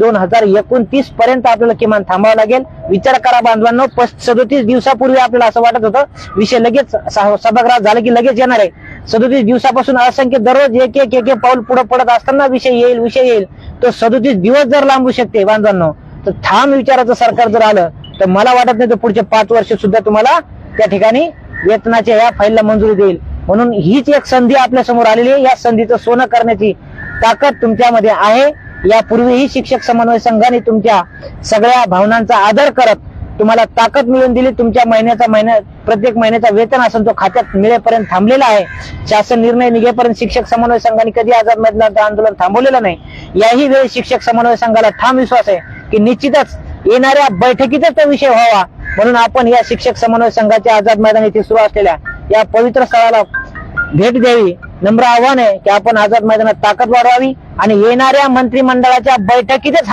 दोन हजार एकोणतीस पर्यंत आपल्याला किमान थांबावं लागेल. विचार करा बांधवांनो सदोतीस दिवसापूर्वी आपल्याला असं वाटत होतं विषय लगेच सभागृहात झालं की लगेच येणार आहे. सदोतीस दिवसापासून असंख्य दररोज एक एक एक एक पाऊल पुढे पडत असताना विषय येईल विषय येईल. तो सदोतीस दिवस जर लांबू शकते बांधवांनो तर ठाम विचाराचं सरकार जर आलं तर मला वाटत नाही तर पुढचे पाच वर्ष सुद्धा तुम्हाला त्या ठिकाणी वेतनाच्या या फाईलला मंजुरी देईल. म्हणून हीच एक संधी आपल्यासमोर आलेली आहे. या संधीचं सोनं करण्याची ताकद तुमच्यामध्ये आहे. यापूर्वीही शिक्षक समन्वय संघाने तुमच्या सगळ्या भावनांचा आदर करत तुम्हाला ताकद मिळून दिली. तुमच्या महिन्याचा महिन्या प्रत्येक महिन्याचा वेतन असून तो खात्यात मिळेपर्यंत थांबलेला आहे. शासन निर्णय निघेपर्यंत शिक्षक समन्वय संघाने कधी आझाद मैदानाचं आंदोलन थांबवलेलं नाही. याही वेळी शिक्षक समन्वय संघाला ठाम विश्वास आहे की निश्चितच येणाऱ्या बैठकीचा तो विषय व्हावा. म्हणून आपण या शिक्षक समन्वय संघाच्या आझाद मैदान येथे सुरू असलेल्या या पवित्र स्थळाला भेट द्यावी. नम्र आव्हान आहे की आपण आझाद मैदानात ताकद वाढवावी आणि येणाऱ्या मंत्रिमंडळाच्या बैठकीतच